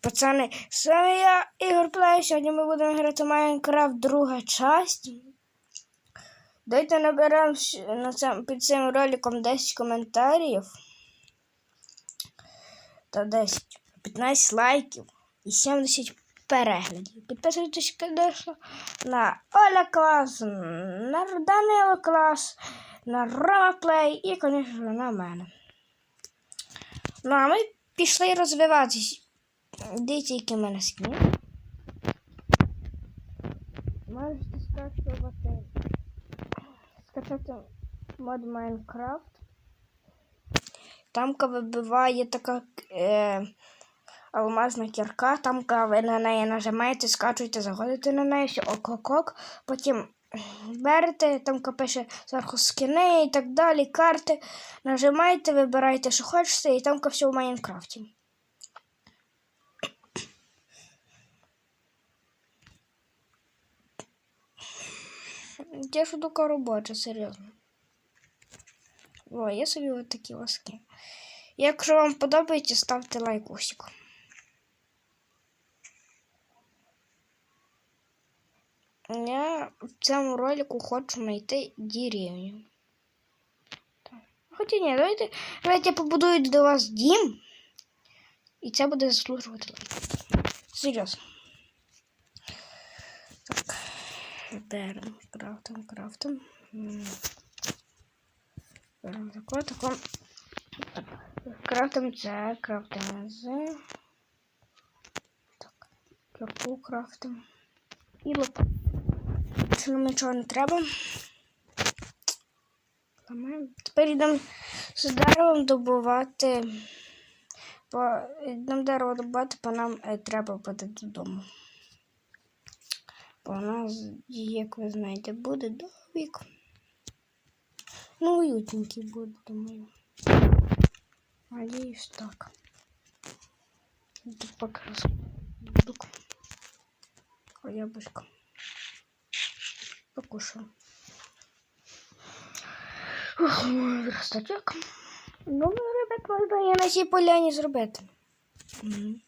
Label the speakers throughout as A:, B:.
A: Пацани, вами я, Ігор Плей. Сьогодні ми будемо грати Майнкрафт друга часть. Дайте наберемо під цим роликом 10 коментарів. Та 10, 15 лайків і 70 переглядів. Підписуйтесь, звісно, на Оля Клас, на Данила Клас, на Рома Плей і, звісно, на мене. Ну, а ми пішли розвиватись. Дивіться, які в мене скіни. Можете скачувати. Скачати мод Майнкрафт. Там вибиває така е, алмазна кірка, там ви на неї нажимаєте, скачуєте, заходите на неї, все ок-ок-ок. Потім берете, там пише зверху скини і так далі, карти. Нажимаєте, вибираєте, що хочете, і там все в Майнкрафті. Я штука робоча, серйозно. О, є собі от такі ласки. Якщо вам подобається, ставте лайк лайкусик. Я в цьому ролику хочу знайти деревню. Хоча ні, давайте, давайте я побудую до вас дім. І це буде заслужувати. Серйозно. Так. Беремо, крафтом, крафтом. Беремо тако, тако. Крафтом це, крафтом з. Так. Кірку крафтом. І лопату. Більше нам нічого не треба. Тепер йдемо з деревом добувати. По, нам дерево добувати, бо нам е, треба буде додому. Бо у нас, як ви знаєте, буде домик. Ну, уютненький буде, думаю. Надіюсь, так. Тут роздук. О. Ух, мой верстачок. Ну, ребят, можна я на цій поляні зробити. Мгм.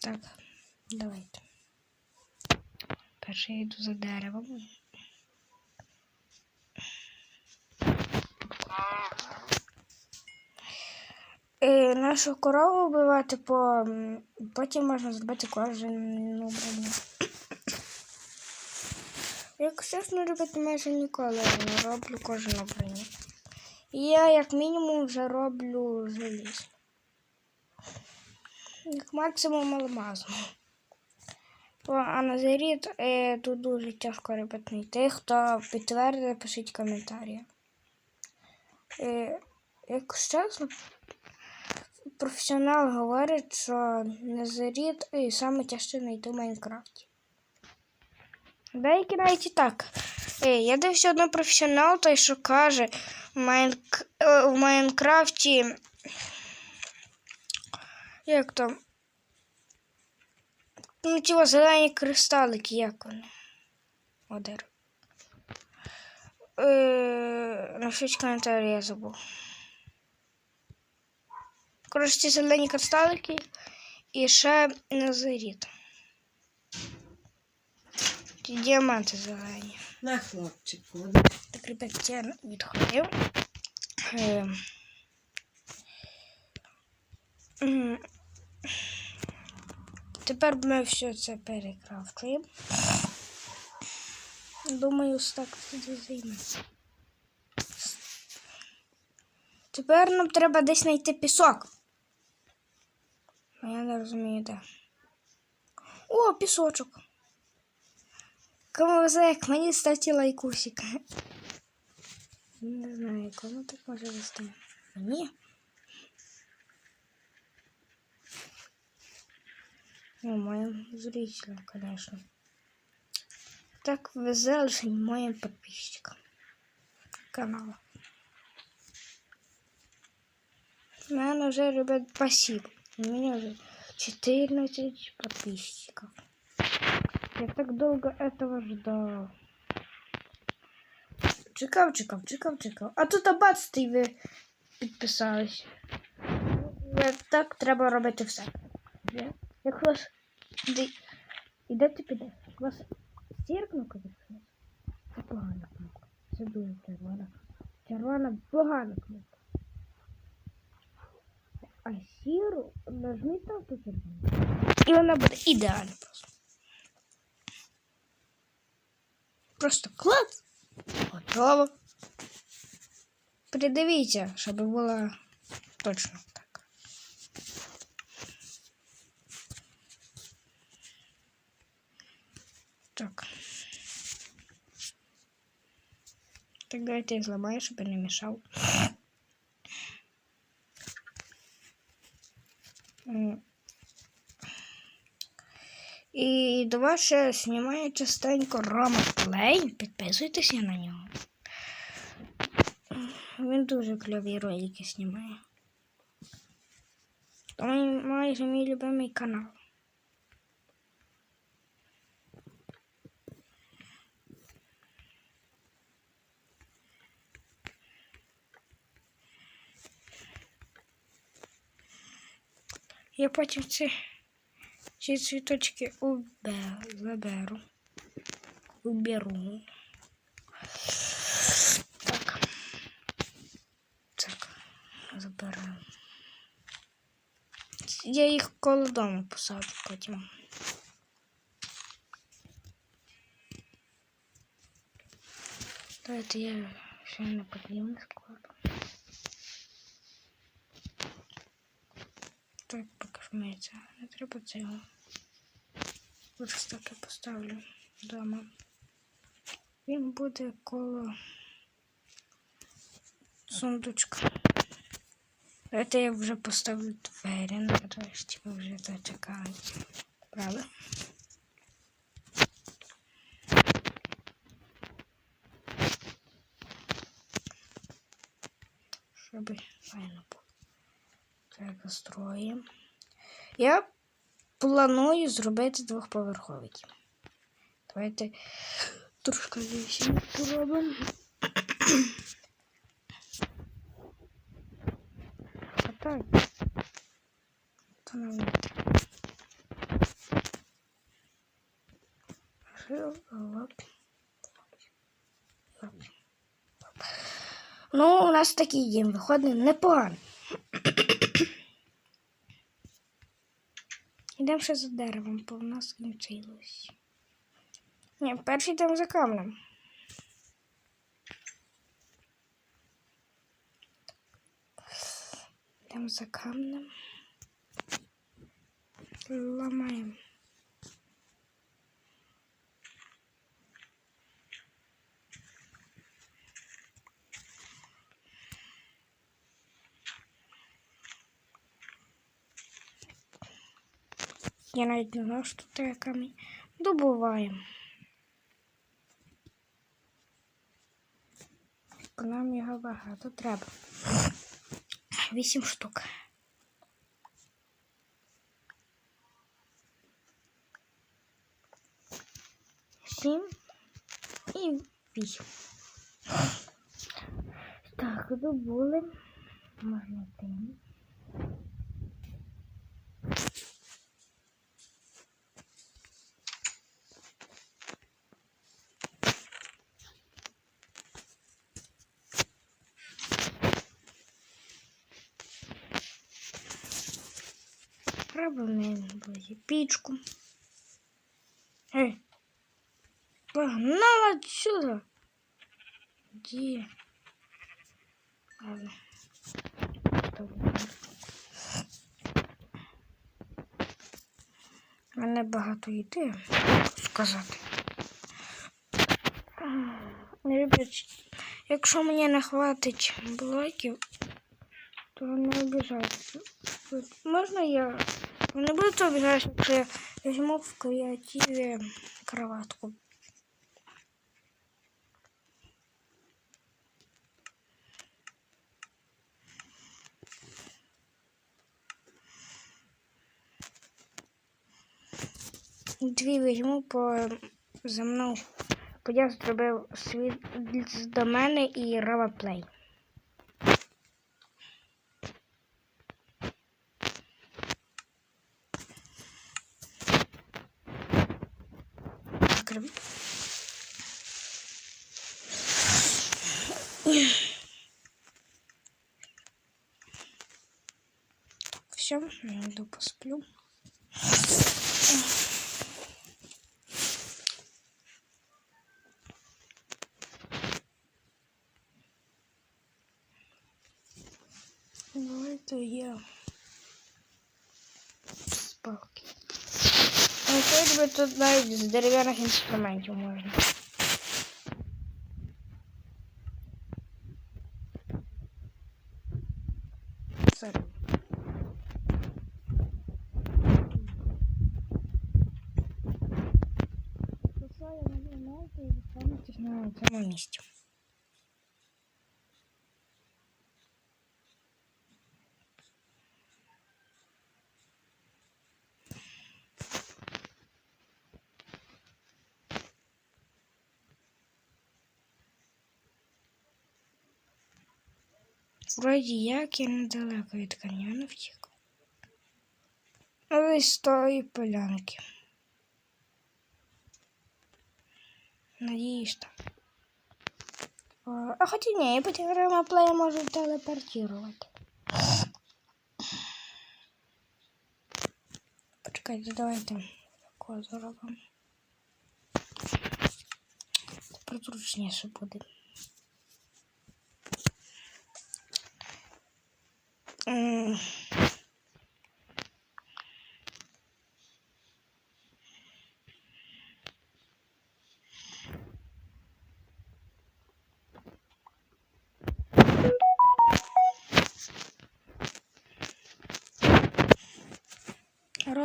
A: Так, давайте. Перше я йду за деревом. Е, нашу корову вбивати, по... потім можна зробити кожен броню. Якщо чесно, робити майже ніколи не роблю кожну броню. Я як мінімум вже роблю желіз. Як максимум алмазну. А на зарід е, тут дуже тяжко робити знайти. Хто підтвердить, пишіть коментарі. Е, якщо чесно, професіонал говорить, що Незаріт і саме тяжче знайти в Майнкрафті. Деякі навіть і так. Е, я дивився одного професіонал, той, що каже, е, в Майнкрафті. Як там? Ну, ті зелені кристалики, як вони? Одер. Е, напишіть коментарі, я забув. Коротше, ці зелені кристалики і ще назаріт. Ті діаманти зелені.
B: На хлопчику.
A: Так, ребят, я відходив. Е, Тепер ми все це перекрафчуємо. Думаю, так тоді займе. Тепер нам треба десь знайти пісок. А Я не розумію, де. О, пісочок. Кому везе, як мені статі лайкусик. Не знаю, кому так може вести. Мені. Ну, моим зрителям, конечно. Так везе лише моим подписчикам канала. Наверное, уже, ребят, спасибо. У меня уже 14 подписчиков. Я так долго этого ждал. Чекав, чекав, чекав, чекав. А тут абатство ви підписались. Ви- Так треба робити все. Є? Як вас де, іде ти піде? Як вас сіра кнопка відкриє? Це погана кнопка. Це дуже червона. Червона погана кнопка. А сіру нажміть там по червону. І вона буде ідеальна просто. Просто клац. Готово. Придивіться, щоб було точно так. Так. Так давайте я зламаю, щоб я не мішав. І до вас ще знімає частенько Рома Плей. Підписуйтеся на нього. Він дуже кльові ролики знімає. То майже мій любимий канал. Я потім ці, ці цвіточки убе, заберу. Уберу. Так. Так. Заберу. Я їх коло дому посаджу потім. Давайте я ще на подвійний складу. Так, поки це не треба цього. Ось так я поставлю вдома. Він буде коло сундучка. Давайте я вже поставлю двері, нарешті ви вже зачекаєте. Правда? Щоб файно було. Так, строїмо. Я планую зробити двохповерховий. Давайте трошки вісім зробимо. А так. Ну, у нас такий дім виходить непоганий. Йдемо ще за деревом, бо в нас скінчилось. Ні, перший йдемо за камнем. Йдемо за камнем. Ламаємо. Я навіть не знав, що тут камінь. Добуваємо. Нам його багато треба. Вісім штук. Сім і вісім. Так, добули. Можна тим. Робимо ближче пічку. Ей, погнала отсюда. Где? Ладно. У мене багато йти, сказати. Ребят, якщо мені не хватить блоків, то не обіжайтеся. Можна я не буду обіжатися, якщо я візьму в креативі кроватку. Дві візьму по за мною. Бо зробив світ до мене і Рава Плей. Привіт. Все, я иду посплю. Давайте я спалки. Ну, хоч би тут навіть з дерев'яних інструментів можна. Сорі. Посилаю на достанетесь на цьому місці. Вроді як я недалеко від каньйону втік. Але з тої полянки. Надіюсь так. А хоча ні, я потім ремоплея можу телепортувати. Почекайте, давайте такого зробимо. Тепер зручніше буде. М.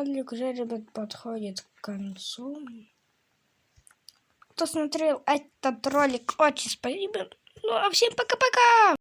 A: Ролик уже, ребят, подходит к концу. Кто смотрел этот ролик, очень спасибо. Ну, а всем пока-пока!